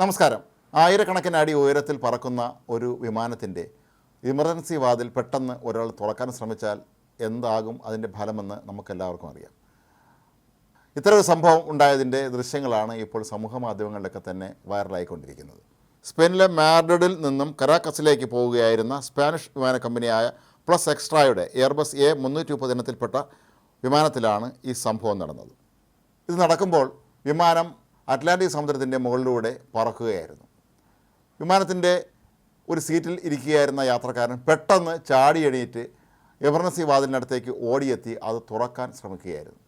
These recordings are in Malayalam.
നമസ്കാരം. ആയിരക്കണക്കിന് അടി ഉയരത്തിൽ പറക്കുന്ന ഒരു വിമാനത്തിന്റെ എമർജൻസി വാതിൽ പെട്ടെന്ന് ഒരാൾ തുറക്കാൻ ശ്രമിച്ചാൽ എന്താകും അതിന്റെ ഫലമെന്ന് നമുക്കെല്ലാവർക്കും അറിയാം. ഇത്തരമൊരു സംഭവം ഉണ്ടായതിന്റെ ദൃശ്യങ്ങളാണ് ഇപ്പോൾ സമൂഹ മാധ്യമങ്ങളിലൊക്കെ തന്നെ വൈറലായിക്കൊണ്ടിരിക്കുന്നത്. സ്പെയിനിലെ മാഡ്രിഡിൽ നിന്നും കരാക്കസിലേക്ക് പോവുകയായിരുന്ന സ്പാനിഷ് വിമാന കമ്പനിയായ പ്ലസ് എക്സ്ട്രായുടെ എയർബസ് എ മുന്നൂറ്റി മുപ്പത് ഇനത്തിൽപ്പെട്ട വിമാനത്തിലാണ് ഈ സംഭവം നടന്നത്. ഇത് നടക്കുമ്പോൾ വിമാനം അറ്റ്ലാന്റിക് സമുദ്രത്തിന്റെ മുകളിലൂടെ പറക്കുകയായിരുന്നു. വിമാനത്തിന്റെ ഒരു സീറ്റിൽ ഇരിക്കുകയായിരുന്ന യാത്രക്കാരൻ പെട്ടെന്ന് ചാടി എണീറ്റ് എമർജൻസി വാതിലിനടുത്തേക്ക് ഓടിയെത്തി അത് തുറക്കാൻ ശ്രമിക്കുകയായിരുന്നു.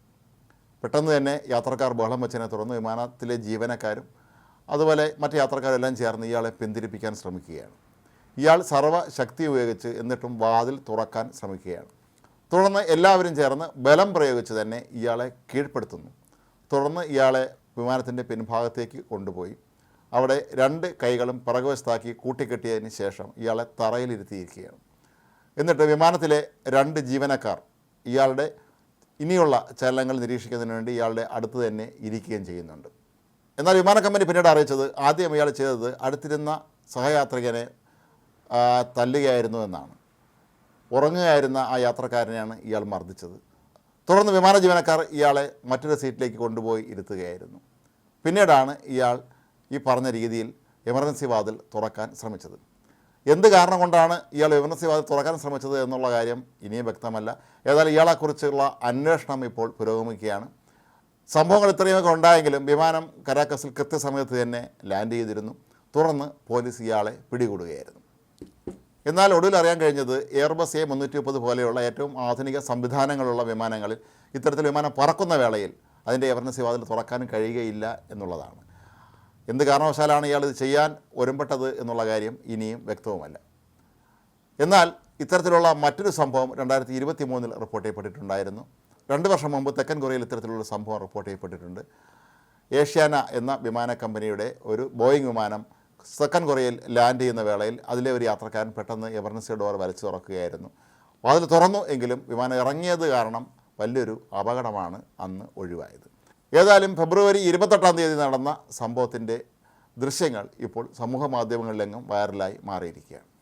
പെട്ടെന്ന് തന്നെ യാത്രക്കാർ ബഹളം വെച്ചതിനെ തുടർന്ന് വിമാനത്തിലെ ജീവനക്കാരും അതുപോലെ മറ്റ് യാത്രക്കാരെല്ലാം ചേർന്ന് ഇയാളെ പിന്തിരിപ്പിക്കാൻ ശ്രമിക്കുകയാണ്. ഇയാൾ സർവശക്തി ഉപയോഗിച്ച് എന്നിട്ടും വാതിൽ തുറക്കാൻ ശ്രമിക്കുകയാണ്. തുടർന്ന് എല്ലാവരും ചേർന്ന് ബലം പ്രയോഗിച്ച് തന്നെ ഇയാളെ കീഴ്പ്പെടുത്തുന്നു. തുടർന്ന് ഇയാളെ വിമാനത്തിന്റെ പിൻഭാഗത്തേക്ക് കൊണ്ടുപോയി. അവിടെ രണ്ട് കൈകളും പിറകുവശത്താക്കി കൂട്ടിക്കെട്ടിയതിന് ശേഷം ഇയാളെ തറയിലിരുത്തിയിരിക്കുകയാണ്. എന്നിട്ട് വിമാനത്തിലെ രണ്ട് ജീവനക്കാർ ഇയാളുടെ ഇനിയുള്ള ചലനങ്ങൾ നിരീക്ഷിക്കുന്നതിന് വേണ്ടി ഇയാളുടെ അടുത്ത് തന്നെ ഇരിക്കുകയും ചെയ്യുന്നുണ്ട്. എന്നാൽ വിമാന കമ്പനി പിന്നീട് അറിയിച്ചത് ആദ്യം ഇയാൾ ചെയ്തത് അടുത്തിരുന്ന സഹയാത്രികനെ തല്ലുകയായിരുന്നു എന്നാണ്. ഉറങ്ങുകയായിരുന്ന ആ യാത്രക്കാരനെയാണ് ഇയാൾ മർദ്ദിച്ചത്. തുടർന്ന് വിമാന ജീവനക്കാർ ഇയാളെ മറ്റൊരു സീറ്റിലേക്ക് കൊണ്ടുപോയി ഇരുത്തുകയായിരുന്നു. പിന്നീടാണ് ഇയാൾ ഈ പറഞ്ഞ രീതിയിൽ എമർജൻസി വാതിൽ തുറക്കാൻ ശ്രമിച്ചത്. എന്ത് കാരണം കൊണ്ടാണ് ഇയാൾ എമർജൻസി വാതിൽ തുറക്കാൻ ശ്രമിച്ചത് എന്നുള്ള കാര്യം ഇനിയും വ്യക്തമല്ല. ഏതായാലും ഇയാളെക്കുറിച്ചുള്ള അന്വേഷണം ഇപ്പോൾ പുരോഗമിക്കുകയാണ്. സംഭവങ്ങൾ ഇത്രയുമൊക്കെ ഉണ്ടായെങ്കിലും വിമാനം കരാക്കസിൽ കൃത്യസമയത്ത് തന്നെ ലാൻഡ് ചെയ്തിരുന്നു. തുടർന്ന് പോലീസ് ഇയാളെ പിടികൂടുകയായിരുന്നു. എന്നാൽ ഒടുവിൽ അറിയാൻ കഴിഞ്ഞത് എയർബസ് എ മുന്നൂറ്റി മുപ്പത് പോലെയുള്ള ഏറ്റവും ആധുനിക സംവിധാനങ്ങളുള്ള വിമാനങ്ങളിൽ ഇത്തരത്തിൽ വിമാനം പറക്കുന്ന വേളയിൽ അതിന്റെ എമർജൻസി വാതിൽ തുറക്കാനും കഴിയുകയില്ല എന്നുള്ളതാണ്. എന്ത് കാരണവശാലാണ് ഇയാൾ ഇത് ചെയ്യാൻ ഒരുമ്പെട്ടത് എന്നുള്ള കാര്യം ഇനിയും വ്യക്തവുമല്ല. എന്നാൽ ഇത്തരത്തിലുള്ള മറ്റൊരു സംഭവം രണ്ടായിരത്തി ഇരുപത്തി മൂന്നിൽ റിപ്പോർട്ട് ചെയ്യപ്പെട്ടിട്ടുണ്ടായിരുന്നു. രണ്ട് വർഷം മുമ്പ് തെക്കൻ കൊറിയയിൽ ഇത്തരത്തിലുള്ള സംഭവം റിപ്പോർട്ട് ചെയ്യപ്പെട്ടിട്ടുണ്ട്. ഏഷ്യാന എന്ന വിമാന കമ്പനിയുടെ ഒരു ബോയിങ് വിമാനം തെക്കൻ കൊറിയയിൽ ലാൻഡ് ചെയ്യുന്ന വേളയിൽ അതിലെ ഒരു യാത്രക്കാരൻ പെട്ടെന്ന് എമർജൻസി ഡോർ വലിച്ചു തുറക്കുകയായിരുന്നു. വാതിൽ തുറന്നു എങ്കിലും വിമാനം ഇറങ്ങിയത് കാരണം വലിയൊരു അപകടമാണ് അന്ന് ഒഴിവായത്. ഏതായാലും ഫെബ്രുവരി ഇരുപത്തെട്ടാം തീയതി നടന്ന സംഭവത്തിന്റെ ദൃശ്യങ്ങൾ ഇപ്പോൾ സമൂഹ മാധ്യമങ്ങളിലെങ്ങും വൈറലായി മാറിയിരിക്കുകയാണ്.